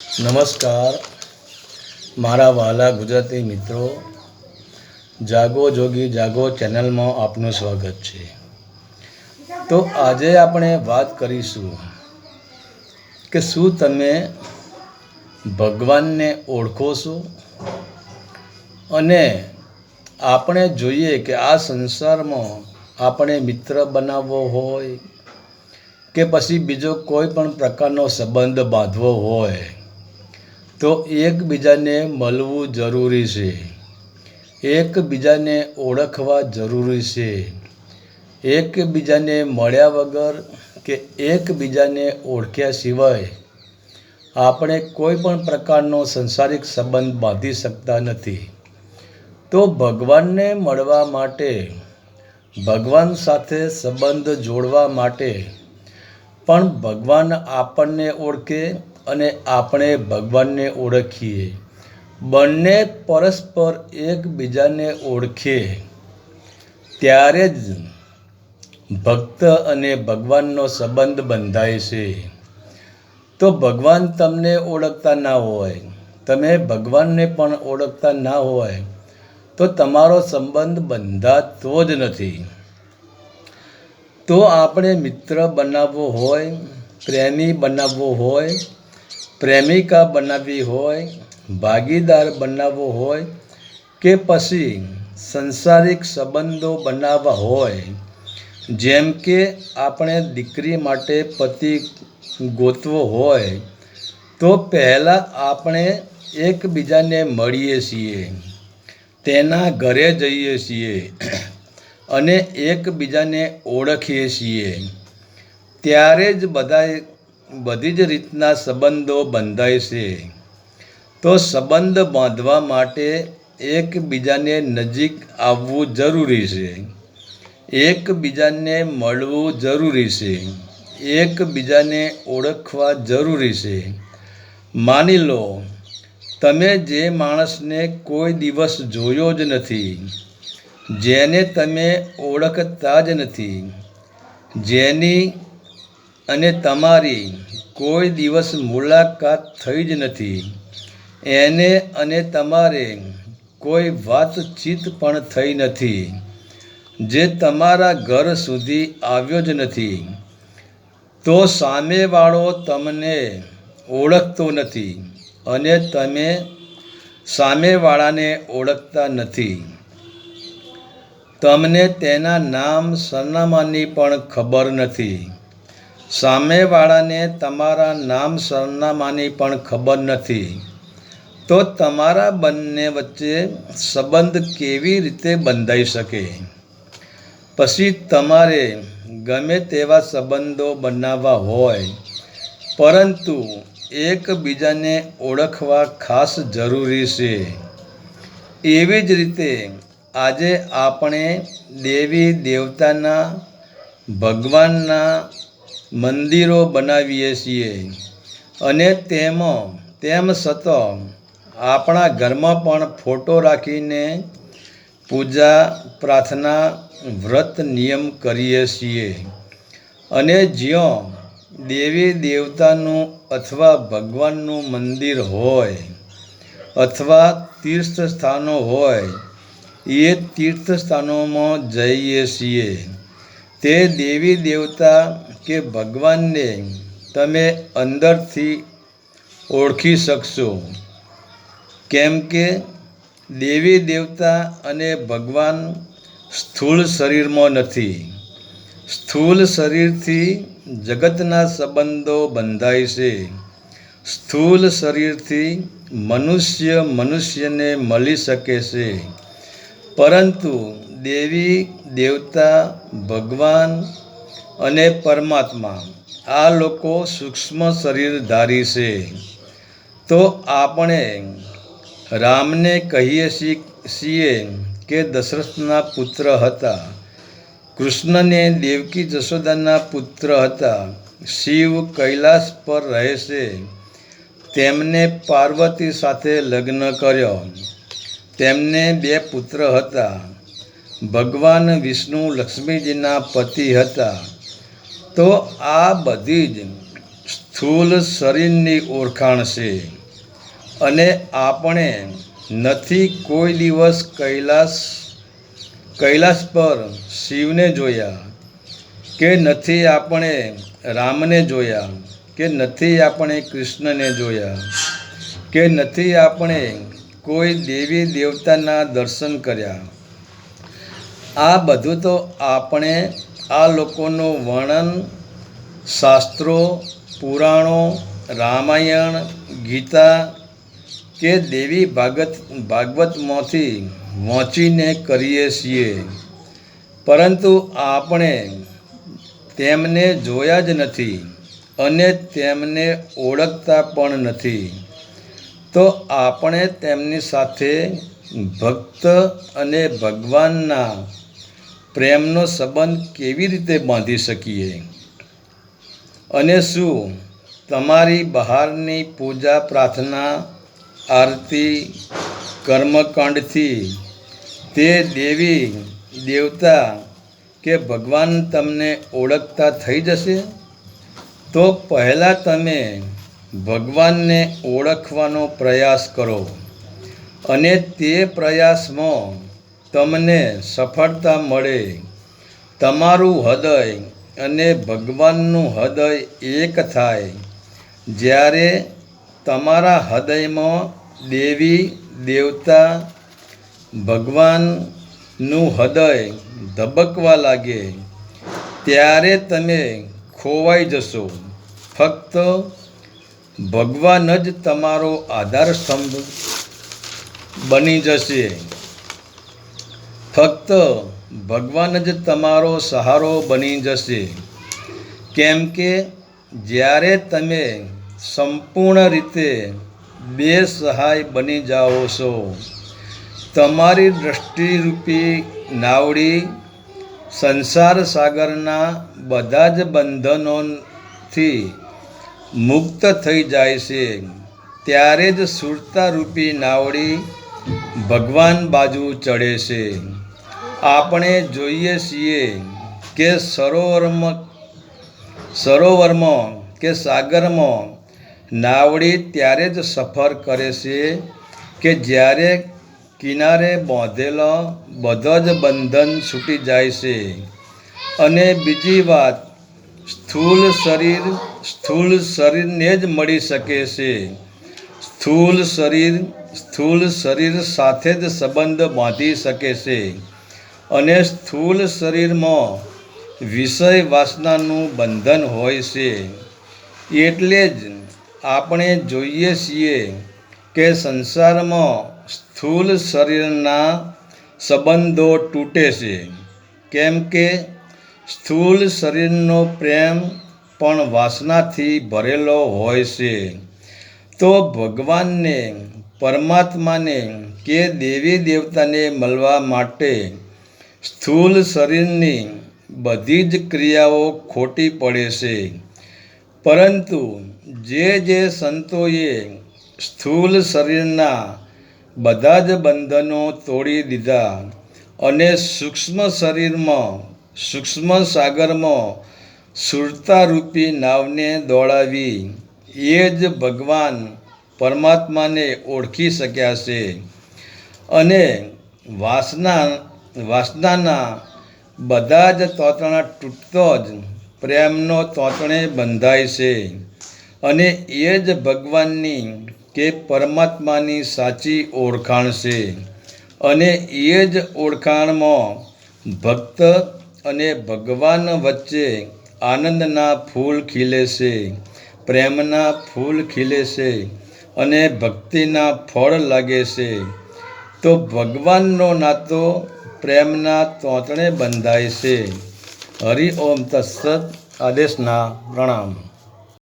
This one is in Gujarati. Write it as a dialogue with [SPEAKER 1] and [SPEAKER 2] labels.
[SPEAKER 1] નમસ્કાર. મારા વહાલા ગુજરાતી મિત્રો, જાગો જોગી, જાગો ચેનલમાં આપનું સ્વાગત છે. તો આજે આપણે વાત કરીશું કે શું તમે ભગવાનને ઓળખો છો? અને આપણે જોઈએ કે આ સંસારમાં આપણે મિત્ર બનાવવો હોય કે પછી બીજો કોઈ પણ પ્રકારનો સંબંધ બાંધવો હોય તો એકબીજાને મળવું જરૂરી છે. એકબીજાને ઓળખવા જરૂરી છે. એકબીજાને મળ્યા વગર કે એકબીજાને ઓળખ્યા સિવાય આપણે કોઈ પણ પ્રકારનો સંસારિક સંબંધ બાંધી શકતા નથી. તો ભગવાનને મળવા માટે, ભગવાન સાથે સંબંધ જોડવા માટે પણ ભગવાન આપણને ઓળખે અને આપણે ભગવાનને ઓળખીએ. બંને પરસ્પર એકબીજાને ઓળખે. ત્યારે જ ભક્ત અને ભગવાનનો સંબંધ બંધાય છે. તો ભગવાન તમને ઓળખતા ના હોય, તમે ભગવાનને પણ ઓળખતા ના હોય, તો તમારો સંબંધ બંધાતો જ નથી. તો આપણે મિત્ર બનાવવો હોય, પ્રેમી બનાવવો હોય પ્રેમિકા બનાવવી હોય, ભાગીદાર બનાવવો હોય કે પછી સંસારિક સંબંધો બનાવવા હોય, જેમ કે આપણે દીકરી માટે પતિ ગોતવો હોય, તો પહેલાં આપણે એકબીજાને મળીએ છીએ, તેના ઘરે જઈએ છીએ અને એકબીજાને ઓળખીએ છીએ. ત્યારે જ બધાએ બધી જ રીતના સંબંધો બંધાય છે. તો સંબંધ બાંધવા માટે એકબીજાને નજીક આવવું જરૂરી છે. એકબીજાને મળવું જરૂરી છે. એકબીજાને ઓળખવા જરૂરી છે. માની લો, તમે જે માણસને કોઈ દિવસ જોયો જ નથી, જેને તમે ઓળખતા જ નથી, જેની અને તમારી કોઈ દિવસ મુલાકાત થઈ જ નથી. એને અને તમારે કોઈ વાતચીત પણ થઈ નથી, જે તમારા ઘર સુધી આવ્યો જ નથી. તો સામેવાળો તમને ઓળખતો નથી અને તમે સામેવાળાને ઓળખતા નથી. તમને તેના નામ સરનામાની પણ ખબર નથી. સામેવાળાને તમારા નામ સરનામાની પણ ખબર નથી. તો તમારા બંને વચ્ચે સંબંધ કેવી રીતે બંધાઈ શકે? પછી તમારે ગમે તેવા સંબંધો બનાવવા હોય, પરંતુ એકબીજાને ઓળખવા ખાસ જરૂરી છે. એવી જ રીતે આજે આપણે દેવી દેવતાના ભગવાનના મંદિરો બનાવીએ છીએ. અને તેમાં, તેમ છતાં, આપણા ઘરમાં પણ ફોટો રાખીને પૂજા, પ્રાર્થના, વ્રત નિયમ કરીએ છીએ. અને જ્યાં દેવી દેવતાનું અથવા ભગવાનનું મંદિર હોય અથવા તીર્થ સ્થાનો હોય, એ તીર્થ સ્થાનોમાં જઈએ છીએ. તે દેવી દેવતા કે ભગવાનને તમે અંદરથી ઓળખી શકશો. કેમ કે દેવી દેવતા અને ભગવાન સ્થૂળ શરીરમાં નથી. સ્થૂળ શરીરથી જગતના સંબંધો બંધાય છે. સ્થૂળ શરીરથી મનુષ્ય મનુષ્યને મળી શકે છે. પરંતુ દેવી દેવતા ભગવાન અને પરમાત્મા. આ લોકો સૂક્ષ્મ શરીરધારી છે. તો આપણે રામને કહીએ છીએ કે દશરથના પુત્ર હતા. કૃષ્ણને દેવકી જશોદાના પુત્ર હતા. શિવ કૈલાસ પર રહે છે. તેમને પાર્વતી સાથે લગ્ન કર્યો. તેમને બે પુત્ર હતા. ભગવાન વિષ્ણુ લક્ષ્મીજીના પતિ હતા. તો આ બધી જ સ્થૂલ શરીરની ઓળખાણ છે. અને આપણે નથી કોઈ દિવસ કૈલાસ કૈલાસ પર શિવને જોયા, કે નથી આપણે રામને જોયા, કે નથી આપણે કૃષ્ણને જોયા, કે નથી આપણે કોઈ દેવી દેવતાના દર્શન કર્યા. આ બધું તો આપણે આ લોકોનું વર્ણન શાસ્ત્રો, પુરાણો, રામાયણ, ગીતા કે દેવી ભાગત, ભાગવતમાંથી વાંચીને કરીએ છીએ. પરંતુ આપણે તેમને જોયા જ નથી અને તેમને ઓળખતા પણ નથી. તો આપણે તેમની સાથે ભક્ત અને ભગવાનના પ્રેમનો સંબંધ કેવી રીતે બાંધી શકીએ? અને શું તમારી બહારની પૂજા પ્રાર્થના, આરતી, કર્મકાંડથી તે દેવી, દેવતા કે ભગવાન તમને ઓળખતા થઈ જશે? તો પહેલાં તમે ભગવાનને ઓળખવાનો પ્રયાસ કરો. અને તે પ્રયાસમાં તમને સફળતા મળે. તમારું હૃદય અને ભગવાનનું હૃદય એક થાય. જ્યારે તમારા હૃદયમાં દેવી, દેવતા, ભગવાનનું હૃદય ધબકવા લાગે, ત્યારે તમે ખોવાઈ જશો. ફક્ત ભગવાન જ તમારો આધાર સ્તંભ બની જશે. ફક્ત ભગવાન જ તમારો સહારો બની જશે. કેમ કે જ્યારે તમે સંપૂર્ણ રીતે બે સહાય બની જાઓ છો, તમારી દ્રષ્ટિરૂપી નાવડી, સંસાર સાગરના બધા જ બંધનોથી મુક્ત થઈ જાય છે. ત્યારે જ સુરતારૂપી નાવડી ભગવાન બાજુ ચડે છે. આપણે જોઈએ છીએ કે સરોવરમાં સરોવરમાં કે સાગરમાં નાવડી ત્યારે જ સફર કરે છે કે જ્યારે કિનારે બાંધેલો બધો જ બંધન છૂટી જાય છે. અને બીજી વાત સ્થૂળ શરીર સ્થૂળ શરીરને જ મળી શકે છે. સ્થૂળ શરીર સ્થૂળ શરીર સાથે જ સંબંધ બાંધી શકે છે. અને સ્થૂળ શરીરમાં વિષય વાસનાનું બંધન હોય છે. એટલે જ આપણે જોઈએ છીએ કે સંસારમાં સ્થૂળ શરીરના સંબંધો તૂટે છે. કેમ કે સ્થૂળ શરીરનો પ્રેમ પણ વાસનાથી ભરેલો હોય છે. તો ભગવાનને, પરમાત્માને કે દેવી દેવતાને મળવા માટે સ્થૂળ શરીરની બધી જ ક્રિયાઓ ખોટી પડે છે. પરંતુ જે જે સંતોએ સ્થૂળ શરીરના બધા જ બંધનો તોડી દીધા અને સૂક્ષ્મ શરીરમાં, સૂક્ષ્મ સાગરમાં સુરતારૂપી નાવને દોડાવી, એ જ ભગવાન પરમાત્માને ઓળખી શક્યા છે. અને વાસના વાસનાના બધા જ તોતણા તૂટતો જ પ્રેમનો તોતણે બંધાય છે. અને એ જ ભગવાનની કે પરમાત્માની સાચી ઓળખાણ છે. અને એ જ ઓળખાણમાં ભક્ત અને ભગવાન વચ્ચે આનંદના ફૂલ ખીલે છે, પ્રેમના ફૂલ ખીલે છે અને ભક્તિના ફળ લાગે છે. તો ભગવાનનો નાતો પ્રેમના તોતણે બંધાય છે. હરિ ઓમ તત્સત આદેશના પ્રણામ.